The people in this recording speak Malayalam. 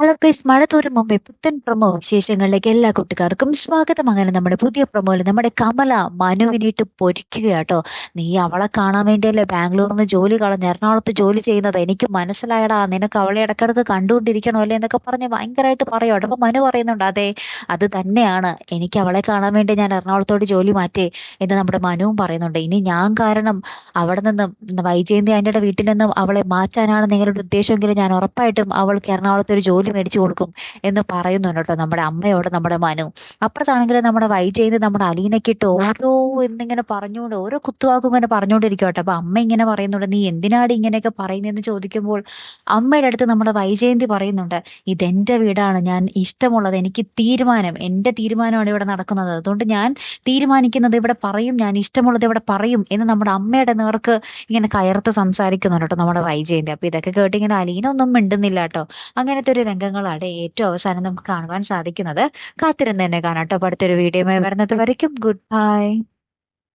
ഹലോ ഗൈസ് മഴ തോരും മുമ്പേ പുത്തൻ പ്രമോ വിശേഷങ്ങളിലേക്ക് എല്ലാ കൂട്ടുകാർക്കും സ്വാഗതം. അങ്ങനെ നമ്മുടെ പുതിയ പ്രൊമോയിൽ നമ്മുടെ കമല മനുവിനിട്ട് പൊരിക്കുകയാട്ടോ. നീ അവളെ കാണാൻ വേണ്ടിയല്ലേ ബാംഗ്ലൂരിൽ നിന്ന് ജോലി കളഞ്ഞ് എറണാകുളത്ത് ജോലി ചെയ്യുന്നത്? എനിക്ക് മനസ്സിലായടാ നിനക്ക് അവളെ ഇടക്കിടക്ക് കണ്ടുകൊണ്ടിരിക്കണോ അല്ലേ എന്നൊക്കെ പറഞ്ഞ് ഭയങ്കരമായിട്ട് പറയുവാട്ടോ അപ്പൊ മനു പറയുന്നുണ്ട് അതെ അത് തന്നെയാണ്. എനിക്ക് അവളെ കാണാൻ വേണ്ടി ഞാൻ എറണാകുളത്തോട് ജോലി മാറ്റി എന്ന് നമ്മുടെ മനുവും പറയുന്നുണ്ട്. ഇനി ഞാൻ കാരണം അവിടെ നിന്നും വൈജയന്തി ആന്റിയുടെ വീട്ടിൽ നിന്നും അവളെ മാറ്റാനാണ് നിങ്ങളുടെ ഉദ്ദേശമെങ്കിൽ ഞാൻ ഉറപ്പായിട്ടും അവൾക്ക് എറണാകുളത്ത് ഒരു ജോലി മേടിച്ചു കൊടുക്കും എന്ന് പറയുന്നുണ്ട് കേട്ടോ നമ്മുടെ അമ്മയോട് നമ്മുടെ മനു. അപ്പുറത്താണെങ്കിൽ നമ്മുടെ വൈജയന്ത് നമ്മുടെ അലീനക്കിട്ട് ഓരോ എന്നിങ്ങനെ പറഞ്ഞുകൊണ്ട് ഓരോ കുത്തുവാക്കും ഇങ്ങനെ പറഞ്ഞുകൊണ്ടിരിക്കും അപ്പൊ അമ്മ ഇങ്ങനെ പറയുന്നുണ്ട് നീ എന്തിനാണ് ഇങ്ങനെയൊക്കെ പറയുന്നതെന്ന് ചോദിക്കുമ്പോൾ അമ്മയുടെ അടുത്ത് നമ്മുടെ വൈജയന്തി പറയുന്നുണ്ട് ഇതെന്റെ വീടാണ് ഞാൻ ഇഷ്ടമുള്ളത് എനിക്ക് തീരുമാനം എന്റെ തീരുമാനമാണ് ഇവിടെ നടക്കുന്നത്. അതുകൊണ്ട് ഞാൻ തീരുമാനിക്കുന്നത് ഇവിടെ പറയും ഞാൻ ഇഷ്ടമുള്ളത് ഇവിടെ പറയും എന്ന് നമ്മുടെ അമ്മയുടെ നേർക്ക് ഇങ്ങനെ കയർത്ത് സംസാരിക്കുന്നുണ്ട് കേട്ടോ നമ്മുടെ വൈജയന്തി. അപ്പൊ ഇതൊക്കെ കേട്ടിങ്ങനെ അലീന ഒന്നും മിണ്ടുന്നില്ല കേട്ടോ. അങ്ങനത്തെ ഒരു രംഗങ്ങളാണ് ഏറ്റവും അവസാനം നമുക്ക് കാണുവാൻ സാധിക്കുന്നത്. കാത്തിരുന്ന് തന്നെ കാണാം കേട്ടോ. അടുത്തൊരു വീഡിയോ വരുന്നത് വരയ്ക്കും. Good bye